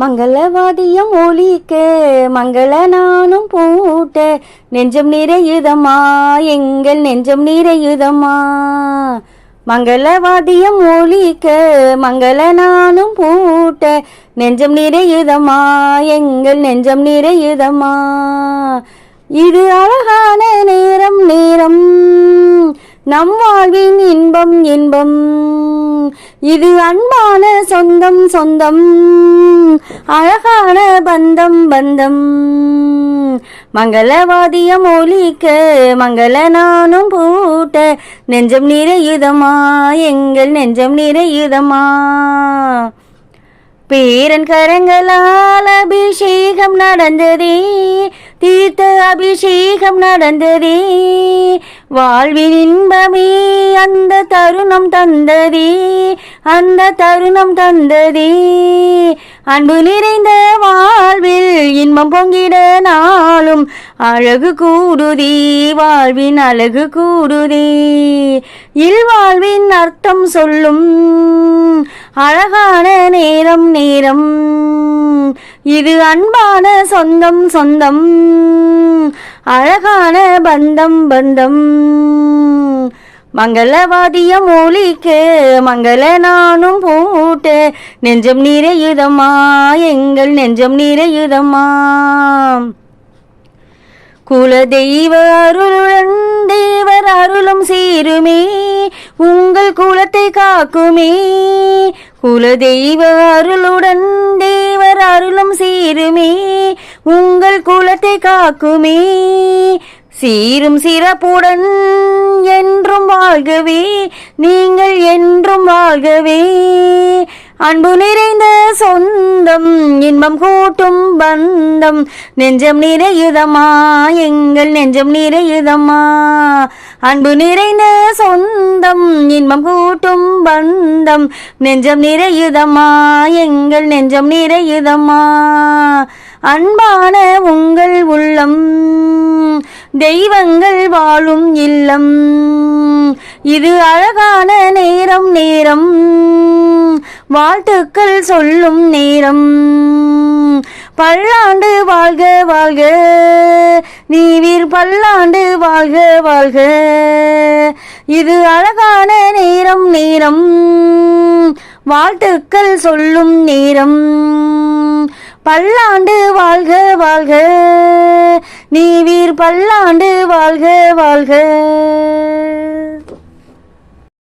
மங்களவாதியம் ஒலிக்க மங்கள நானும் பூட்ட நெஞ்சம் நிறையுதம்மா எங்கள் நெஞ்சம் நிறையுதம்மா. மங்களவாதியம் ஒலிக்க மங்கள நானும் பூட்ட நெஞ்சம் நிறையுதம்மா எங்கள் நெஞ்சம் நிறையுதம்மா. இது அழகான நேரம் நேரம். நம் வாழ்வின் இன்பம் இன்பம். இது அன்பான சொந்தம் சொந்தம். அழகான பந்தம் பந்தம். மங்களவாதியம் ஒலிக்க மங்கள நானும் பூட்ட நெஞ்சம் நிறையுதமா எங்கள் நெஞ்சம் நிறையுதமா பேரன் கரங்களால் அபிஷேகம் நடந்ததே தீர்த்த அபிஷேகம் நடந்ததே. வாழ்வின் இன்பமே அந்த தருணம் தந்ததே அந்த தருணம் தந்ததே. அன்பு நிறைந்த வாழ்வில் இன்பம் பொங்கிட நாளும் அழகு கூடுதே வாழ்வின் அழகு கூடுதே. இல்வாழ்வின் அர்த்தம் சொல்லும் அழகான நேரம் நேரம். இது அன்பான சொந்தம் சொந்தம். அழகான பந்தம் பந்தம். மங்களவாதிய மூலிக்கு மங்கள நானும் பூட்டு. நெஞ்சம் நிறையுதம்மா எங்கள் நெஞ்சம் நிறையுதம்மா. குலதெய்வ அருளுடன் தேவர் அருளும் சீருமே உங்கள் குலத்தை காக்குமே. குல தெய்வ அருளுடன் அருளும் சீருமே உங்கள் குலத்தை காக்குமே. சீரும் சிறப்புடன் என்றும் வாழ்கவே நீங்கள் என்றும் வாழ்கவே. அன்பு நிறைந்த சொந்தம் இன்பம் கூட்டும் பந்தம். நெஞ்சம் நிறையுதமா எங்கள் நெஞ்சம் நிறையுதமா அன்பு நிறைந்த சொந்தம் இன்பம் கூட்டும் பந்தம். நெஞ்சம் நிறையுதமா எங்கள் நெஞ்சம் நிறையுதமா அன்பான உங்கள் உள்ளம் தெய்வங்கள் வாழும் இல்லம். இது அழகான நேரம் நேரம். வாழ்த்துக்கள் சொல்லும் நேரம். பல்லாண்டு வாழ்க வாழ்க. நீ வீர் பல்லாண்டு வாழ்க வாழ்க. இது அழகான நேரம் நேரம். வாழ்த்துக்கள் சொல்லும் நேரம். பல்லாண்டு வாழ்க வாழ்க. நீ வீர் பல்லாண்டு வாழ்க வாழ்க.